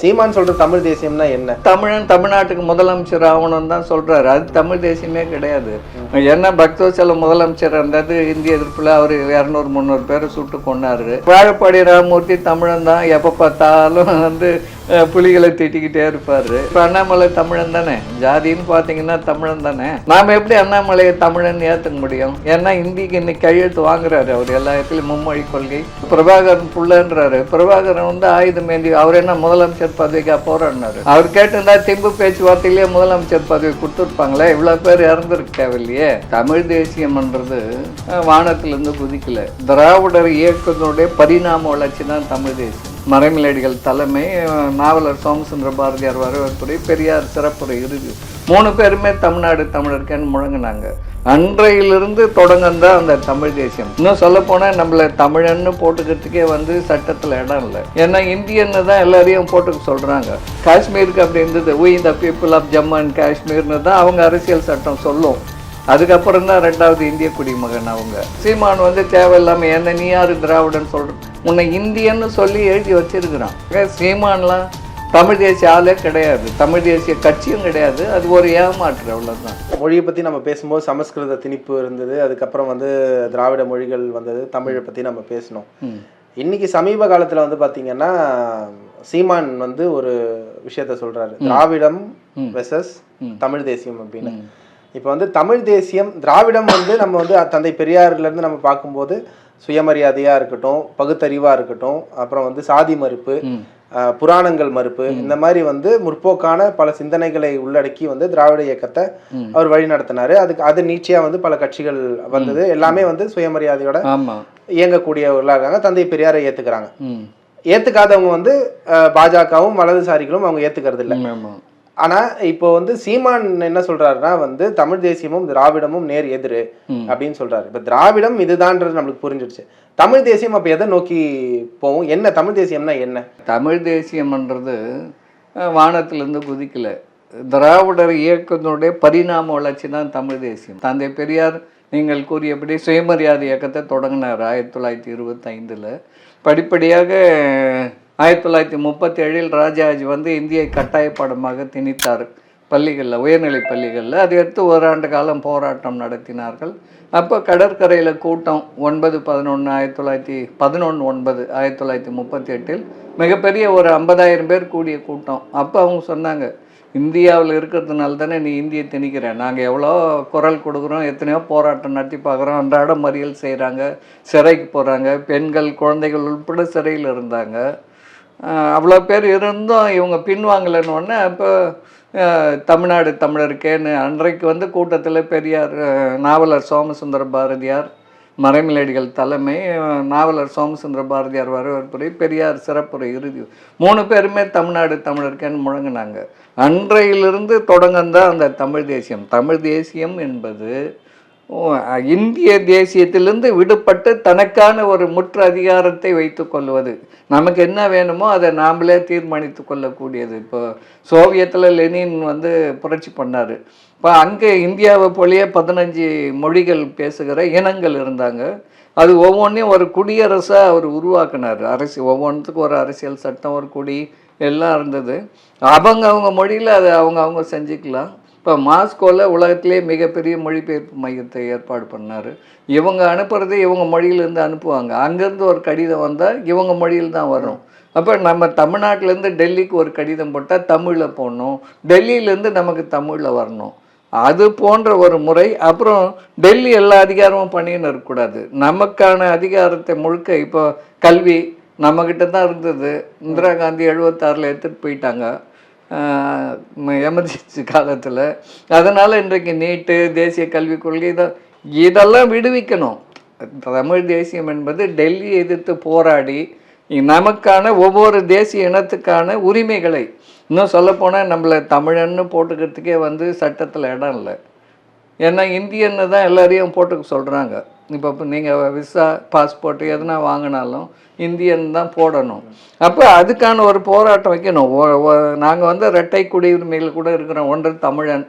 சீமான் சொல்ற தமிழ் தேசியம்னா என்ன? தமிழன் தமிழ்நாட்டுக்கு முதலமைச்சர் ஆகணும் தான் சொல்றாரு. அது தமிழ் தேசியமே கிடையாது. என்ன பக்தவச்சல முதலமைச்சர் இருந்தது இந்திய எதிர்ப்புல அவர் இரநூறு முந்நூறு பேரை சுட்டு கொண்டாரு வாழப்பாடி ராமமூர்த்தி தமிழன் தான். எப்போ பார்த்தாலும் வந்து புலிகளை திட்டிக்கிட்டே இருப்பாரு. இப்போ அண்ணாமலை தமிழன் தானே? ஜாதின்னு பார்த்தீங்கன்னா தமிழன் தானே? நாம எப்படி அண்ணாமலையை தமிழன் ஏற்றுக்க முடியும்? ஏன்னா இந்திக்கு இன்னைக்கு கையெழுத்து வாங்குறாரு அவர் எல்லா இடத்துலையும் மும்மொழி கொள்கை. பிரபாகரன் புள்ளன்றாரு. பிரபாகரன் வந்து ஆயுதம் ஏந்தி அவர் என்ன முதலமைச்சர் பதவிக்கா போறாருனாரு அவர் கேட்டிருந்தா திம்பு பேச்சுவார்த்தையிலேயே முதலமைச்சர் பதவி கொடுத்துருப்பாங்களே இவ்வளவு பேர் இறந்துருக்கு தேவையில்லையே. தமிழ் தேசியம்ன்றது வானத்திலிருந்து குதிக்கல. திராவிடர் இயக்கத்தினுடைய பரிணாம வளர்ச்சி தான் தமிழ் தேசியம். மறைமலையடிகள் தலைமை நாவலர் சோமசுந்தர பாரதியார் வரவேற்புரை பெரியார் சிறப்புரை இறுதி. மூணு பேருமே தமிழ்நாடு தமிழருக்கேன்னு முழங்கினாங்க. அன்றையிலிருந்து தொடங்கந்தான் அந்த தமிழ் தேசியம். இன்னும் சொல்ல போனால் நம்மளை தமிழன்னு போட்டுக்கிறதுக்கே வந்து சட்டத்தில் இடம் இல்லை. ஏன்னா இந்தியன்னு தான் எல்லாரையும் போட்டுக்க சொல்கிறாங்க காஷ்மீருக்கு அப்படி இருந்தது. We இந்த பீப்புள் ஆஃப் ஜம்மு அண்ட் காஷ்மீர்னு தான் அவங்க அரசியல் சட்டம் சொல்லும். அதுக்கப்புறம் தான் ரெண்டாவது இந்திய குடிமகன் அவங்க. சீமான் வந்து தேவையில்லாமல் என்ன நீ திராவிடன் சொல்ற? உன்னை இந்தியன்னு சொல்லி எழுதி வச்சிருக்கிறான். ஏன் சீமான்லாம் தமிழ் தேசிய ஆளே கிடையாது. தமிழ் தேசிய கட்சியும் கிடையாது. அது ஒரு ஏமாற்று அவ்வளவுதான். மொழியை பத்தி நம்ம பேசும்போது சமஸ்கிருத திணிப்பு இருந்தது. அதுக்கப்புறம் வந்து திராவிட மொழிகள் வந்தது. தமிழை பத்தி நம்ம பேசணும். இன்னைக்கு சமீப காலத்துல வந்து பாத்தீங்கன்னா சீமான் வந்து ஒரு விஷயத்த சொல்றாரு. திராவிடம் வெசஸ் தமிழ் தேசியம் அப்படின்னு. இப்போ வந்து தமிழ் தேசியம் திராவிடம் வந்து நம்ம வந்து தந்தை பெரியார்ல இருந்து நம்ம பார்க்கும்போது சுயமரியாதையா இருக்கட்டும் பகுத்தறிவா இருக்கட்டும் அப்புறம் வந்து சாதி மறுப்பு புராணங்கள் மறுப்பு இந்த மாதிரி வந்து முற்போக்கான பல சிந்தனைகளை உள்ளடக்கி வந்து திராவிட இயக்கத்தை அவர் வழி நடத்தினாரு. அதுக்கு அது நீட்சியா வந்து பல கட்சிகள் வந்தது. எல்லாமே வந்து சுயமரியாதையோட ஆமா. இயங்கக்கூடியவர்களா இருக்காங்க. தந்தை பெரியாரை ஏத்துக்கிறாங்க. ஏத்துக்காதவங்க வந்து பாஜகவும் வலதுசாரிகளும் அவங்க ஏத்துக்கிறது இல்ல ஆமா ஆனா இப்போ வந்து சீமான் என்ன சொல்றாருன்னா வந்து தமிழ் தேசியமும் திராவிடமும் நேர் எதிரு. அப்படின்னு சொல்றாரு. இப்ப திராவிடம் இதுதான்றது நம்மளுக்கு புரிஞ்சிடுச்சு. தமிழ் தேசியம் அப்ப எதை நோக்கி போகும்? என்ன தமிழ் தேசியம்னா என்ன? தமிழ் தேசியம்ன்றது வானத்திலிருந்து குதிக்கல. திராவிடர் இயக்கத்தினுடைய பரிணாம வளர்ச்சி தான் தமிழ் தேசியம். தந்தை பெரியார் நீங்கள் கூறியபடி சுயமரியாதை இயக்கத்தை தொடங்கினார் ஆயிரத்தி தொள்ளாயிரத்தி இருபத்தைந்தில். படிப்படியாக ஆயிரத்தி தொள்ளாயிரத்தி முப்பத்தி ஏழில் ராஜாஜி வந்து இந்தியை கட்டாய பாடமாக திணித்தார். பள்ளிகளில் உயர்நிலை பள்ளிகளில். அதை எடுத்து ஓராண்டு காலம் போராட்டம் நடத்தினார்கள். அப்போ கடற்கரையில் கூட்டம் ஒன்பது பதினொன்று ஆயிரத்தி தொள்ளாயிரத்தி பதினொன்று ஒன்பது ஆயிரத்தி தொள்ளாயிரத்தி முப்பத்தி எட்டில் மிகப்பெரிய ஒரு ஐம்பதாயிரம் பேர் கூடிய கூட்டம். அப்போ அவங்க சொன்னாங்க இந்தியாவில் இருக்கிறதுனால தானே நீ இந்தியை திணிக்கிற. நாங்கள் எவ்வளோ குரல் கொடுக்குறோம் எத்தனையோ போராட்டம் நடத்தி பார்க்குறோம் அன்றாட மறியல் செய்கிறாங்க சிறைக்கு போகிறாங்க பெண்கள் குழந்தைகள் உட்பட சிறையில் இருந்தாங்க. அவ்வளோ பேர் இருந்தும் இவங்க பின்வாங்கலைன்னு இப்போ அப்போ தமிழ்நாடு தமிழருக்கேன்னு அன்றைக்கு வந்து கூட்டத்தில் பெரியார் நாவலர் சோமசுந்தர பாரதியார் மறைமிலடிகள் தலைமை நாவலர் சோமசுந்தர பாரதியார் வரவேற்புரை பெரியார் சிறப்புரை இறுதி. மூணு பேருமே தமிழ்நாடு தமிழருக்கேன்னு முழங்கினாங்க. அன்றையிலிருந்து தொடங்கந்தான் அந்த தமிழ் தேசியம். தமிழ் தேசியம் என்பது இந்திய தேசியத்திலிருந்து விடுபட்டு தனக்கான ஒரு முற்று அதிகாரத்தை வைத்து கொள்வது. நமக்கு என்ன வேணுமோ அதை நாமளே தீர்மானித்து கொள்ளக்கூடியது. இப்போ சோவியத்தில் லெனின் வந்து புரட்சி பண்ணார். இப்போ அங்கே இந்தியாவை போலயே பதினஞ்சு மொழிகள் பேசுகிற இனங்கள் இருந்தாங்க. அது ஒவ்வொன்றையும் ஒரு குடியரசாக அவர் உருவாக்குனார். அரசு ஒவ்வொன்றுத்துக்கும் ஒரு அரசியல் சட்டம் ஒரு குடி எல்லாம் இருந்தது. அவங்க அவங்க மொழியில் அதை அவங்க அவங்க செஞ்சுக்கலாம். இப்போ மாஸ்கோவில் உலகத்திலே மிகப்பெரிய மொழிபெயர்ப்பு மையத்தை ஏற்பாடு பண்ணார். இவங்க அனுப்புறது இவங்க மொழியிலேருந்து அனுப்புவாங்க. அங்கேருந்து ஒரு கடிதம் வந்தால் இவங்க மொழியில் தான் வரும். அப்போ நம்ம தமிழ்நாட்டிலேருந்து டெல்லிக்கு ஒரு கடிதம் போட்டால் தமிழில் போடணும். டெல்லியிலேருந்து நமக்கு தமிழில் வரணும். அது போன்ற ஒரு முறை அப்புறம் டெல்லி எல்லா அதிகாரமும் பண்ணின்னு இருக்கக்கூடாது. நமக்கான அதிகாரத்தை முழுக்க இப்போ கல்வி நம்மக்கிட்ட தான் இருந்தது. இந்திரா காந்தி எழுபத்தாறில் எடுத்துகிட்டு போயிட்டாங்க. எமர்ஜென்சி காலத்தில். அதனால் இன்றைக்கு நீட்டு தேசிய கல்விக் கொள்கை இதை இதெல்லாம் விடுவிக்கணும். தமிழ் தேசியம் என்பது டெல்லி எதிர்த்து போராடி நமக்கான ஒவ்வொரு தேசிய இனத்துக்கான உரிமைகளை இன்னும் சொல்லப்போனால் நம்மளை தமிழன்னு போட்டுக்கிறதுக்கே வந்து சட்டத்தில் இடம் இல்லை. ஏன்னா இந்தியன்னு தான் எல்லாரையும் போட்டுக்க சொல்கிறாங்க இப்போ நீங்கள் விசா பாஸ்போர்ட் எதுனா வாங்கினாலும் இந்தியன் தான் போடணும். அப்போ அதுக்கான ஒரு போராட்டம் வைக்கணும். நாங்கள் வந்து ரெட்டை குடியுரிமைகள் கூட இருக்கிறோம். ஒன்று தமிழன்.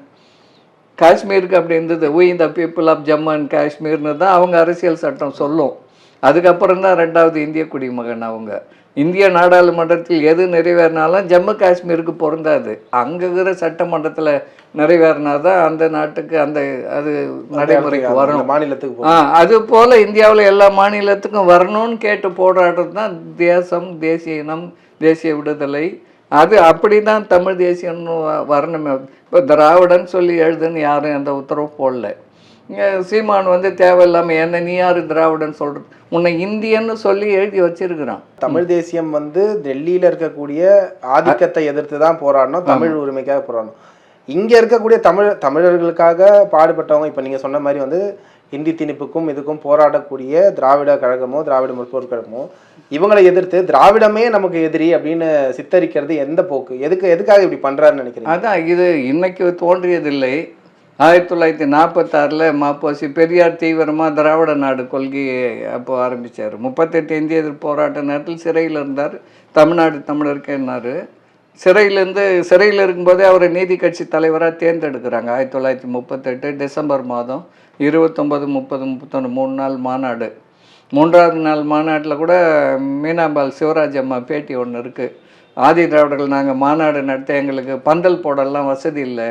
காஷ்மீருக்கு அப்படி இருந்தது. We the people of Jammu and காஷ்மீர்னு தான் அவங்க அரசியல் சட்டம் சொல்லும். அதுக்கப்புறம் தான் ரெண்டாவது இந்திய குடிமகன் அவங்க. இந்திய நாடாளுமன்றத்தில் எது நிறைவேறினாலும் ஜம்மு காஷ்மீருக்கு பொருந்தாது. அங்கே இருக்கிற சட்டமன்றத்தில் நிறைவேறினாதான் அந்த நாட்டுக்கு அந்த அது நடைமுறைக்கு அந்த வரும் மாநிலத்துக்கு ஆ அது போல இந்தியாவில் எல்லா மாநிலத்துக்கும் வரணும்னு கேட்டு போராடுறது தான் தேசம் தேசிய இனம் தேசிய விடுதலை. அது அப்படி தான் தமிழ் தேசியம்னு வரணுமே. இப்போ திராவிடன் சொல்லி எழுதுன்னு யாரும் எந்த உத்தரவும் போடல. சீமான் வந்து தேவையில்லாமல் என்ன நீ யார் திராவிடன் சொல்கிறது உன்னை இந்தியன்னு சொல்லி எழுதி வச்சிருக்கிறான். தமிழ் தேசியம் வந்து டெல்லியில இருக்கக்கூடிய ஆதிக்கத்தை எதிர்த்து தான் போராடணும் தமிழ் உரிமைக்காக போராடணும். இங்க இருக்கக்கூடிய தமிழ் தமிழர்களுக்காக பாடுபட்டவங்க இப்ப நீங்க சொன்ன மாதிரி வந்து இந்தி திணிப்புக்கும் இதுக்கும் போராடக்கூடிய திராவிட கழகமோ திராவிட முற்போர் கழகமோ இவங்களை எதிர்த்து திராவிடமே நமக்கு எதிரி அப்படின்னு சித்தரிக்கிறது எந்த போக்கு? எதுக்கு எதுக்காக இப்படி பண்றாருன்னு நினைக்கிறீங்க? அதான் இது இன்னைக்கு தோன்றியதில்லை. ஆயிரத்தி தொள்ளாயிரத்தி நாற்பத்தாறில் மாப்போசி பெரியார் தீவிரமாக திராவிட நாடு கொள்கையை அப்போ ஆரம்பித்தார் முப்பத்தெட்டு இந்திய எதிர்ப்பு போராட்ட நேரத்தில் சிறையில் இருந்தார். தமிழ்நாடு தமிழருக்கேன்னாரு சிறையிலேருந்து சிறையில் இருக்கும்போதே அவரை நீதி கட்சி தலைவராக தேர்ந்தெடுக்கிறாங்க. ஆயிரத்தி தொள்ளாயிரத்தி முப்பத்தெட்டு டிசம்பர் மாதம் இருபத்தொம்பது முப்பது முப்பத்தொன்று மூணு நாள் மாநாடு. மூன்றாவது நாள் மாநாட்டில் கூட மீனாம்பாள் சிவராஜ் அம்மா பேட்டி ஒன்று இருக்குது ஆதி திராவிடர்கள் நாங்கள் மாநாடு நடத்த எங்களுக்கு பந்தல் போடலாம் வசதி இல்லை.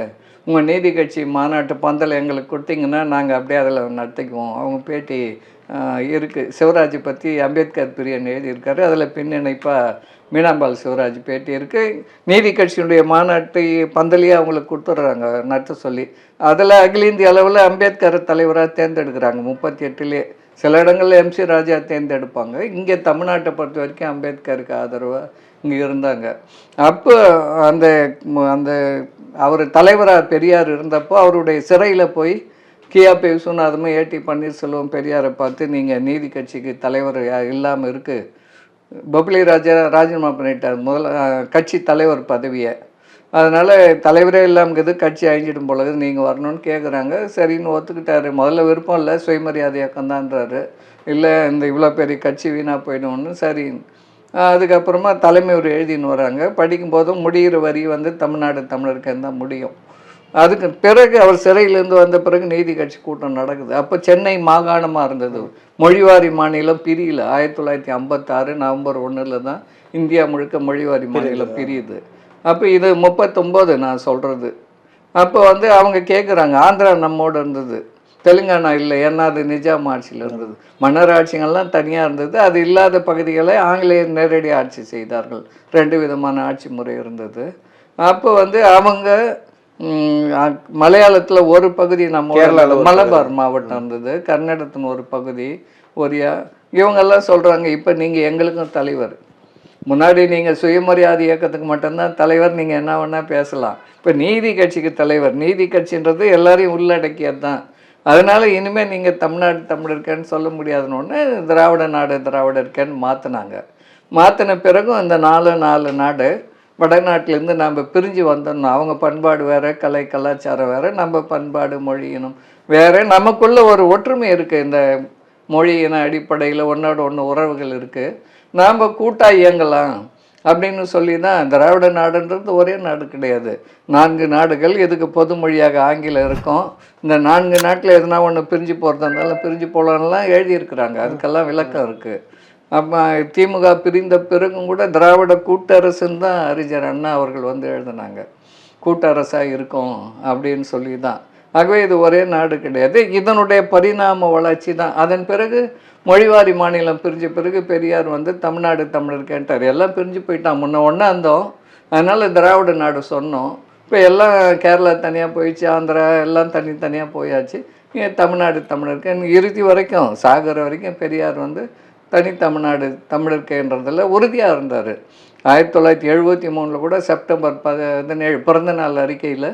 உங்கள் நீதி கட்சி மாநாட்டு பந்தல் எங்களுக்கு கொடுத்தீங்கன்னா நாங்கள் அப்படியே அதில் நடத்திக்குவோம். அவங்க பேட்டி இருக்குது சிவராஜ் பற்றி அம்பேத்கர் பிரியன் எழுதியிருக்காரு. அதில் பின்னிணைப்பாக மீனாம்பாள் சிவராஜ் பேட்டி இருக்குது நீதி கட்சியினுடைய மாநாட்டு பந்தலையே அவங்களுக்கு கொடுத்துட்றாங்க நடத்த சொல்லி. அதில் அகில இந்திய அளவில் அம்பேத்கர் தலைவராக தேர்ந்தெடுக்கிறாங்க. முப்பத்தி எட்டுலேயே சில இடங்களில் எம்சி ராஜா தேர்ந்தெடுப்பாங்க. இங்கே தமிழ்நாட்டை பொறுத்த வரைக்கும் அம்பேத்கருக்கு ஆதரவாக இங்கே இருந்தாங்க. அப்போ அந்த அந்த அவர் தலைவராக பெரியார் இருந்தப்போ அவருடைய சிறையில் போய் கியாபி விஸ்வநாதமும் ஏடி பன்னீர்செல்வம் பெரியாரை பார்த்து நீங்கள் நீதி கட்சிக்கு தலைவர் இல்லாமல் இருக்குது பப்ளி ராஜா ராஜினாமா பண்ணிட்டார். முதல் கட்சி தலைவர் பதவியை. அதனால் தலைவரே இல்லாமங்கிறது கட்சி அழிஞ்சிடும் போலது நீங்கள் வரணும்னு கேட்குறாங்க சரின்னு ஒத்துக்கிட்டாரு. முதல்ல விருப்பம் இல்லை சுயமரியாதை இயக்கம் தான்றாரு இல்லை இந்த இவ்வளோ பெரிய கட்சி வீணாக போயிடும்னு சரி அதுக்கப்புறமா தலைமை ஒரு எழுதின்னு வராங்க. படிக்கும்போதும் முடிகிற வரி வந்து தமிழ்நாடு தமிழருக்கு தான் முடியும். அதுக்கு பிறகு அவர் சிறையிலேருந்து வந்த பிறகு நீதி கட்சி கூட்டம் நடக்குது. அப்போ சென்னை மாகாணமாக இருந்தது. மொழிவாரி மாநிலம் பிரியல. ஆயிரத்தி தொள்ளாயிரத்தி ஐம்பத்தாறு நவம்பர் ஒன்றில் தான் இந்தியா முழுக்க மொழிவாரி மாநிலம் பிரியுது. அப்போ இது முப்பத்தொம்போது நான் சொல்கிறது அப்போ வந்து அவங்க கேட்குறாங்க ஆந்திரா நம்மோடு இருந்தது. தெலுங்கானா இல்லை ஏன்னா அது நிஜாம் ஆட்சியில் இருந்தது. மன்னர் ஆட்சிகள்லாம் தனியாக இருந்தது. அது இல்லாத பகுதிகளை ஆங்கிலேயர் நேரடி ஆட்சி செய்தார்கள். ரெண்டு விதமான ஆட்சி முறை இருந்தது. அப்போ வந்து அவங்க மலையாளத்தில் ஒரு பகுதி நம்ம மலபார் மாவட்டம் இருந்தது. கர்நாடகத்தின் ஒரு பகுதி ஒரியா. இவங்கெல்லாம் சொல்கிறாங்க இப்போ நீங்கள் எங்களுக்கும் தலைவர். முன்னாடி நீங்கள் சுயமரியாதை இயக்கத்துக்கு மட்டும்தான் தலைவர் நீங்கள் என்ன வேணால் பேசலாம். இப்போ நீதி கட்சிக்கு தலைவர். நீதி கட்சின்றது எல்லாரையும் உள்ளடக்கியது தான் அதனால் இனிமேல் நீங்கள் தமிழ்நாடு தமிழர்கன்னு சொல்ல முடியாதுன்னு ஒன்று திராவிட நாடு திராவிட இருக்கேன்னு மாற்றினாங்க மாற்றின பிறகும் இந்த நாலு நாலு நாடு வடநாட்டிலேருந்து நாம் பிரிஞ்சு வந்தோம்னா அவங்க பண்பாடு வேறு கலை கலாச்சாரம் வேறு நம்ம பண்பாடு மொழி இனம் வேறு. நமக்குள்ள ஒரு ஒற்றுமை இருக்குது இந்த மொழி இன அடிப்படையில் ஒன்றோட ஒன்று உறவுகள் இருக்குது நாம் கூட்டாக இயங்கலாம். அப்படின்னு சொல்லி தான் திராவிட நாடுன்றது ஒரே நாடு கிடையாது. நான்கு நாடுகள் இதுக்கு பொது மொழியாக ஆங்கிலம் இருக்கும்? இந்த நான்கு நாட்டில் எதுனா ஒன்று பிரிஞ்சு போகிறதா இருந்தாலும் பிரிஞ்சு போகலான்லாம் எழுதியிருக்கிறாங்க. அதுக்கெல்லாம் விளக்கம் இருக்குது அப்போ திமுக பிரிந்த பிறகும் கூட திராவிட கூட்டரசுன்னு தான் அறிஞர் அண்ணா அவர்கள் வந்து எழுதினாங்க. கூட்டரசாக இருக்கும் அப்படின்னு சொல்லி தான் ஆகவே இது ஒரே நாடு கிடையாது. இதனுடைய பரிணாம வளர்ச்சி தான். அதன் பிறகு மொழிவாரி மாநிலம் பிரிஞ்ச பிறகு பெரியார் வந்து தமிழ்நாடு தமிழர் கேட்டார். எல்லாம் பிரிஞ்சு போயிட்டான். முன்ன ஒன்றா இருந்தோம். அதனால் திராவிட நாடு சொன்னோம். இப்போ எல்லாம் கேரளா தனியாக போயிடுச்சு ஆந்திரா எல்லாம் தனித்தனியாக போயாச்சு. இங்க தமிழ்நாடு தமிழருக்கு இறுதி வரைக்கும் சாகர வரைக்கும் பெரியார் வந்து தனி தமிழ்நாடு தமிழர்கேன்றதில் உறுதியாக இருந்தார். ஆயிரத்தி தொள்ளாயிரத்தி எழுபத்தி மூணில் கூட செப்டம்பர் பதினேழு பிறந்த நாள் அறிக்கையில்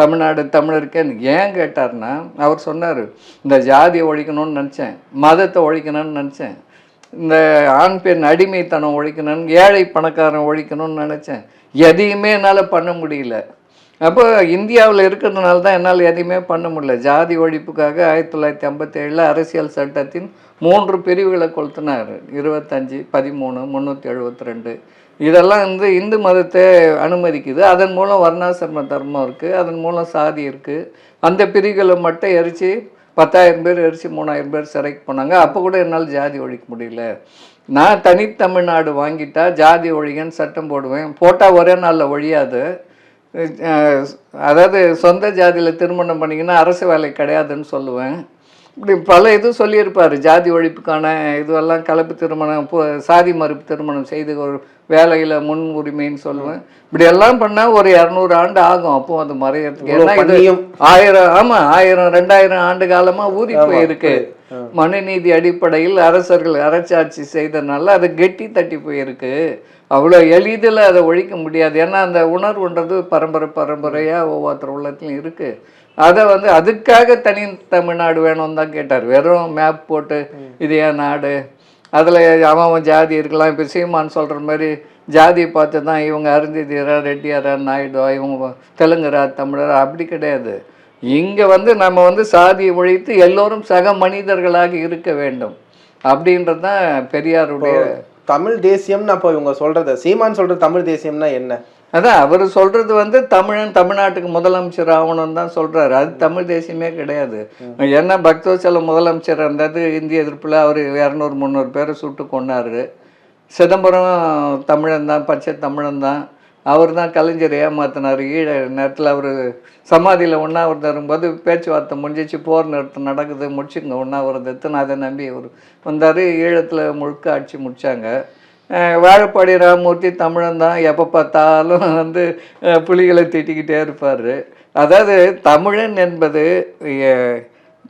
தமிழ்நாடு தமிழருக்கேன்னு ஏன் கேட்டார்னா அவர் சொன்னார் இந்த ஜாதியை ஒழிக்கணும்னு நினச்சேன் மதத்தை ஒழிக்கணும்னு நினச்சேன் இந்த ஆண் பெண் அடிமைத்தனம் ஒழிக்கணும்னு ஏழை பணக்காரன் ஒழிக்கணும்னு நினச்சேன் எதையுமே என்னால் பண்ண முடியல. அப்போ இந்தியாவில் இருக்கிறதுனால தான் என்னால் எதையுமே பண்ண முடியல. ஜாதி ஒழிப்புக்காக ஆயிரத்தி தொள்ளாயிரத்தி ஐம்பத்தேழில் அரசியல் சட்டத்தின் மூன்று பிரிவுகளை கொளுத்தினார். இருபத்தஞ்சி பதிமூணு முந்நூற்றி எழுபத்தி ரெண்டு இதெல்லாம் வந்து இந்து மதத்தை அனுமதிக்குது. அதன் மூலம் வர்ணாசிரம தர்மம் இருக்குது அதன் மூலம் சாதி இருக்குது அந்த பிரிவுகளை மட்டும் எரித்து பத்தாயிரம் பேர் எரிச்சு மூணாயிரம் பேர் சிறைக்கு போனாங்க. அப்போ கூட என்னால் ஜாதி ஒழிக்க முடியல. நான் தனித்தமிழ்நாடு வாங்கிட்டா ஜாதி ஒழிகன்னு சட்டம் போடுவேன். போட்டால் ஒரே நாளில் ஒழியாது. அதாவது சொந்த ஜாதியில் திருமணம் பண்ணிங்கன்னா அரசு வேலை கிடையாதுன்னு சொல்லுவேன். இப்படி பல இது சொல்லியிருப்பார். ஜாதி ஒழிப்புக்கான இதுவெல்லாம் கலப்பு திருமணம் சாதி மறுப்பு திருமணம் செய்து ஒரு வேலையில் முன் உரிமைன்னு சொல்லுவேன். இப்படி எல்லாம் பண்ணால் ஒரு இரநூறு ஆண்டு ஆகும். அப்போ அது மறையறதுக்கு ஏன்னா இது. ஆயிரம் ஆமா ஆயிரம் ரெண்டாயிரம் ஆண்டு காலமா ஊறி போயிருக்கு. மனுநீதி அடிப்படையில் அரசர்கள் அரசாட்சி செய்தனால அது கெட்டி தட்டி போயிருக்கு. அவ்வளோ எளிதில் அதை ஒழிக்க முடியாது. ஏன்னா அந்த உணர்வுன்றது பரம்பரை பரம்பரையா ஒவ்வொருத்தர் உள்ளத்துலையும் இருக்கு. அதை வந்து அதுக்காக தனி தமிழ்நாடு வேணும்னு தான் கேட்டார். வெறும் மேப் போட்டு இது ஏன் நாடு? அதில் அவன் ஜாதி இருக்கலாம். இப்போ சீமான் சொல்கிற மாதிரி ஜாதியை பார்த்து தான் இவங்க அருந்ததியரா ரெட்டியாரா நாயுடுவா இவங்க தெலுங்குரா தமிழரா அப்படி கிடையாது. இங்கே வந்து நம்ம வந்து சாதியை ஒழித்து எல்லோரும் சக மனிதர்களாக இருக்க வேண்டும். அப்படின்றது தான் பெரியாருடைய தமிழ் தேசியம்னு அப்போ இவங்க சொல்கிறது சீமான் சொல்கிற தமிழ் தேசியம்னா என்ன? அதான் அவர் சொல்றது வந்து தமிழன் தமிழ்நாட்டுக்கு முதலமைச்சர் ஆகணும் தான் சொல்றாரு. அது தமிழ் தேசியமே கிடையாது. ஏன்னா பக்தவச்சலம் முதலமைச்சர் இருந்தது இந்திய எதிர்ப்பில் அவர் இரநூறு முந்நூறு பேரை சுட்டு கொண்டாரு சிதம்பரம் தமிழன் தான் பச்சை தமிழன் தான். அவர் தான் கலைஞர் ஏமாத்தினார். ஈழ நேரத்தில் அவர் சமாதியில் உண்ணாவிரதம் இருக்கும்போது பேச்சுவார்த்தை முடிஞ்சிச்சு போர் நிறுத்தம் நடக்குது முடிச்சுங்க உண்ணாவிரதத்துன்னு அதை நம்பி அவர் வந்தார். ஈழத்தில் முழுக்க ஆட்சி முடித்தாங்க வாழப்பாடி ராமமூர்த்தி தமிழன் தான் எப்போ பார்த்தாலும் வந்து புலிகளை திட்டிக்கிட்டே இருப்பார். அதாவது தமிழன் என்பது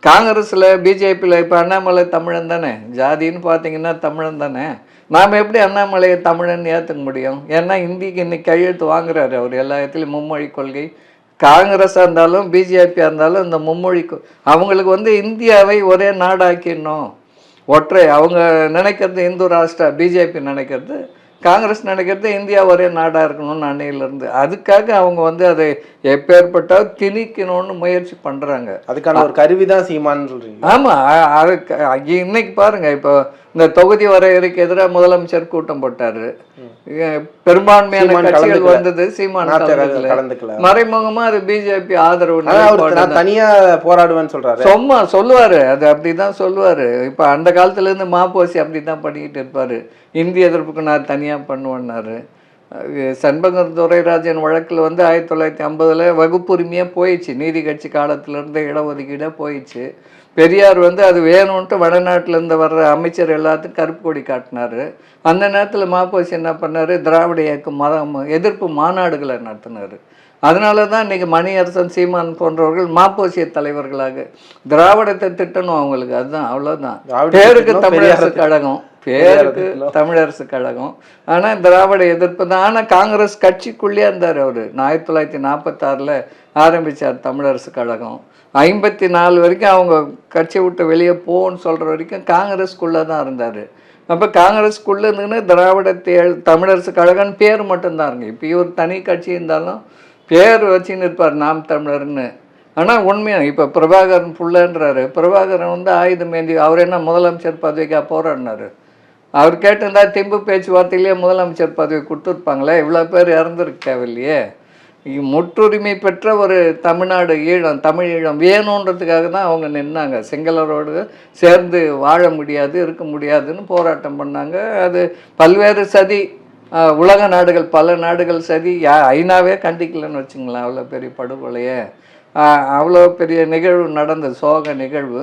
காங்கிரஸில் பிஜேபியில் இப்போ அண்ணாமலை தமிழன் தானே? ஜாதின்னு பார்த்தீங்கன்னா தமிழன் தானே? நாம் எப்படி அண்ணாமலையை தமிழன் ஏற்றுக்க முடியும்? ஏன்னா இந்திக்கு இன்னைக்கு கையெழுத்து வாங்குறாரு அவர் எல்லா இடத்துலையும் மும்மொழி கொள்கை. காங்கிரஸாக இருந்தாலும் பிஜேபியாக இருந்தாலும் இந்த மும்மொழி அவங்களுக்கு வந்து இந்தியாவை ஒரே நாடாக்கிடணும். ஒற்றை அவங்க நினைக்கிறது இந்து ராஷ்டிரா பிஜேபி நினைக்கிறது காங்கிரஸ் நினைக்கிறது இந்தியா ஒரே நாடாக இருக்கணும்னு அன்னையிலேருந்து அதுக்காக அவங்க வந்து அதை எப்பேற்பட்டால் திணிக்கணும்னு முயற்சி பண்ணுறாங்க அதுக்கான ஒரு கருவி தான் சீமான்னு சொல்றீங்க. ஆமாம் அதுக்கு இன்னைக்கு பாருங்க இப்போ இந்த தொகுதி வரையறைக்கு எதிராக முதலமைச்சர் கூட்டம் போட்டாரு. பெரும்பான்மையான கட்சிகள். வந்தது சீமான் கலந்துக்கல. மறைமுகமா அது பிஜேபி ஆதரவு தனியா போராடுவேன்னு சொல்றாரு. சும்மா சொல்லுவாரு. அது அப்படிதான் சொல்லுவாரு. இப்ப அந்த காலத்துல இருந்து மாப்போசி அப்படிதான் பண்ணிக்கிட்டு இருப்பாரு. இந்திய எதிர்ப்புக்கு நான் தனியா பண்ணுவேன்னாரு. அஹ் சண்பகம் துரைராஜன் வழக்குல வந்து ஆயிரத்தி தொள்ளாயிரத்தி ஐம்பதுல வகுப்புரிமையே போயிடுச்சு. நீதி கட்சி காலத்துல இருந்து இடஒதுக்கீடே போயிடுச்சு. பெரியார் வந்து அது வேணும்ன்ட்டு வடநாட்டுல இருந்து வர்ற அமைச்சர் எல்லாத்துக்கும் கருப்பு கொடி காட்டினாரு. அந்த நேரத்துல மாப்போசி என்ன பண்ணாரு? திராவிட இயக்கம் மதம் எதிர்ப்பு மாநாடுகளை நடத்தினாரு. அதனால தான் இன்னைக்கு மணியரசன் சீமான் போன்றவர்கள் மாப்போசிய தலைவர்களாக. திராவிடத்தை திட்டணும் அவங்களுக்கு அதுதான் திராவிடத்தை பேருக்கு தமிழரசு கழகம் பேருக்கு. தமிழரசு கழகம் ஆனா திராவிட எதிர்ப்பு தான். ஆனா காங்கிரஸ் கட்சிக்குள்ளே இருந்தார் அவரு. ஆயிரத்தி தொள்ளாயிரத்தி நாற்பத்தாறுல ஆரம்பிச்சார் தமிழரசு கழகம் ஐம்பத்தி நாலு வரைக்கும் அவங்க கட்சியை விட்டு வெளியே போன்னு சொல்கிற வரைக்கும் காங்கிரஸ்குள்ளே தான் இருந்தார். அப்போ காங்கிரஸ்குள்ளே இருந்துன்னு திராவிட எழு- தமிழரசு கழகம்னு பேர் மட்டும்தான் இருங்க இப்போ இவர் தனி கட்சி இருந்தாலும் பேர் வச்சுன்னு இருப்பார் நாம் தமிழர்னு. ஆனால் உண்மையாக இப்போ பிரபாகரன் புள்ளன்றாரு. பிரபாகரன் வந்து ஆயுதம் ஏந்தி அவர் என்ன முதலமைச்சர் பதவிக்காக போராடினாரு அவர் கேட்டிருந்தா திம்பு பேச்சுவார்த்தையிலேயே முதலமைச்சர் பதவி கொடுத்துருப்பாங்களே இவ்வளோ பேர் இறந்துருக்க தேவையில்லையே முற்றுரிமை பெற்ற ஒரு தமிழ்நாடு ஈழம் தமிழ் ஈழம் வேணுன்றதுக்காக தான் அவங்க நின்னாங்க. சிங்களரோடு சேர்ந்து வாழ முடியாது இருக்க முடியாதுன்னு போராட்டம் பண்ணாங்க. அது பல்வேறு சதி உலக நாடுகள் பல நாடுகள் சதி யா ஐநாவே கண்டிக்கலன்னு வச்சுங்களேன் அவ்வளோ பெரிய படுகொலையே. அவ்வளோ பெரிய நிகழ்வு நடந்த சோக நிகழ்வு.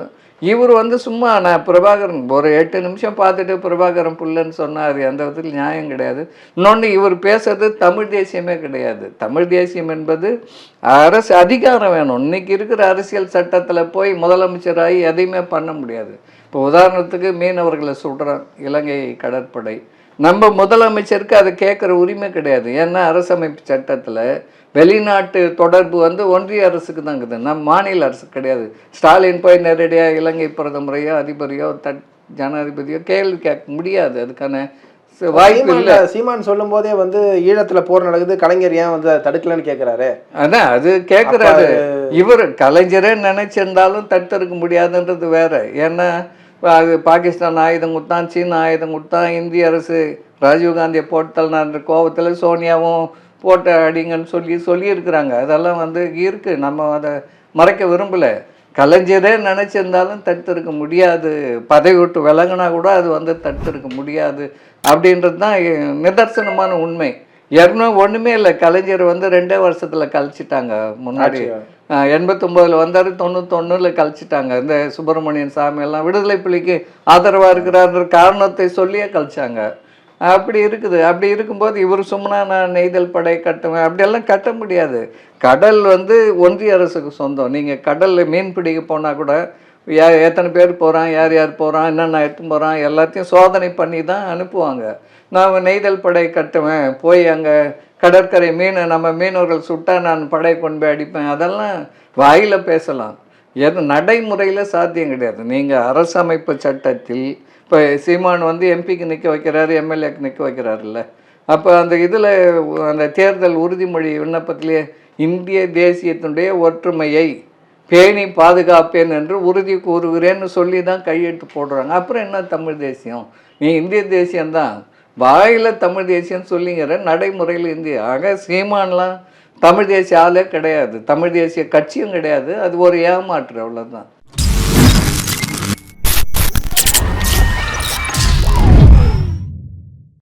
இவர் வந்து சும்மா நான் பிரபாகரன் ஒரு எட்டு நிமிஷம் பார்த்துட்டு பிரபாகரன் புள்ளன்னு சொன்னார். அந்த எந்த விதத்தில் நியாயம் கிடையாது. இன்னொன்று இவர் பேசுறது தமிழ் தேசியமே கிடையாது. தமிழ் தேசியம் என்பது அரசு அதிகாரம் வேணும். இன்னைக்கு இருக்கிற அரசியல் சட்டத்தில் போய் முதலமைச்சராகி எதையுமே பண்ண முடியாது. இப்போ உதாரணத்துக்கு மீனவர்களை சுடுறான். இலங்கை கடற்படை. நம்ம முதலமைச்சருக்கு அதை கேட்குற உரிமை கிடையாது. ஏன்னா அரசமைப்பு சட்டத்தில் வெளிநாட்டு தொடர்பு வந்து ஒன்றிய அரசுக்கு தான் இருக்குது நம்ம மாநில அரசு கிடையாது. ஸ்டாலின் போய் நேரடியாக இலங்கை பிரதமரையோ அதிபரையோ தட் ஜனாதிபதியோ கேள்வி கேட்க முடியாது. அதுக்கான வாய்ப்பு இல்லை. சீமான் சொல்லும் போதே வந்து ஈழத்துல போர் நடக்குது கலைஞர் ஏன் வந்து தடுக்கலன்னு கேக்குறாரு? அதான் அது கேட்குறாரு இவர் கலைஞரே நினைச்சிருந்தாலும் தடுத்திருக்க முடியாதுன்றது வேற. ஏன்னா அது பாகிஸ்தான் ஆயுதம் கொடுத்தான் சீனா ஆயுதம் கொடுத்தான் இந்திய அரசு ராஜீவ்காந்தியை போட்டல்னான்ற கோவத்தில் சோனியாவும் போட்ட அடிங்கன்னு சொல்லி சொல்லியிருக்கிறாங்க. அதெல்லாம் வந்து இருக்குது நம்ம அதை மறைக்க விரும்பலை. கலைஞரே நினச்சிருந்தாலும் தடுத்திருக்க முடியாது. பதவி விட்டு விலங்குனா கூட அது வந்து தடுத்திருக்க முடியாது. அப்படின்றது தான் நிதர்சனமான உண்மை. ஏற்கனவே ஒன்றுமே இல்லை. கலைஞர் வந்து ரெண்டே வருஷத்தில் கழிச்சிட்டாங்க முன்னாடி. எண்பத்தொம்போதில் வந்தார் தொண்ணூத்தொன்னில் கழிச்சிட்டாங்க. இந்த சுப்பிரமணியன் சாமி எல்லாம் விடுதலை புலிக்கு ஆதரவாக இருக்கிறார்ன்ற காரணத்தை சொல்லியே கழிச்சாங்க. அப்படி இருக்குது. அப்படி இருக்கும்போது இவர் சும்மா நான் நெய்தல் படை கட்டுவேன். அப்படியெல்லாம் கட்ட முடியாது. கடல் வந்து ஒன்றிய அரசுக்கு சொந்தம். நீங்கள் கடலில் மீன் பிடிக்க போனால் கூட யா எத்தனை பேர் போகிறான் யார் யார் போகிறான் என்னென்ன எடுத்து போகிறான் எல்லாத்தையும் சோதனை பண்ணி தான் அனுப்புவாங்க. நான் நெய்தல் படை கட்டுவேன். போய் அங்கே கடற்கரை மீனை நம்ம மீனவர்கள் சுட்டா நான் படை கொண்டு போய் அடிப்பேன். அதெல்லாம் வாயில் பேசலாம். எது நடைமுறையில் சாத்தியம் கிடையாது. நீங்கள் அரசமைப்பு சட்டத்தில் இப்போ சீமான் வந்து எம்பிக்கு நிற்க வைக்கிறாரு எம்எல்ஏக்கு நிற்க வைக்கிறாருல்ல. அப்போ அந்த இதில் அந்த தேர்தல் உறுதிமொழி விண்ணப்பத்திலே இந்திய தேசியத்தினுடைய ஒற்றுமையை பேணி பாதுகாப்பேன் என்று உறுதி கூறுகிறேன்னு சொல்லி தான் கையெழுத்து போடுறாங்க. அப்புறம் என்ன தமிழ் தேசியம்? நீ இந்திய தேசியம்தான். வாயில் தமிழ் தேசியம்னு சொல்லிங்கிற நடைமுறையில் இந்திய. ஆக சீமான்லாம் தமிழ் தேசிய ஆளே கிடையாது. தமிழ் தேசிய கட்சியும் கிடையாது. அது ஒரு ஏமாற்று அவ்வளோதான்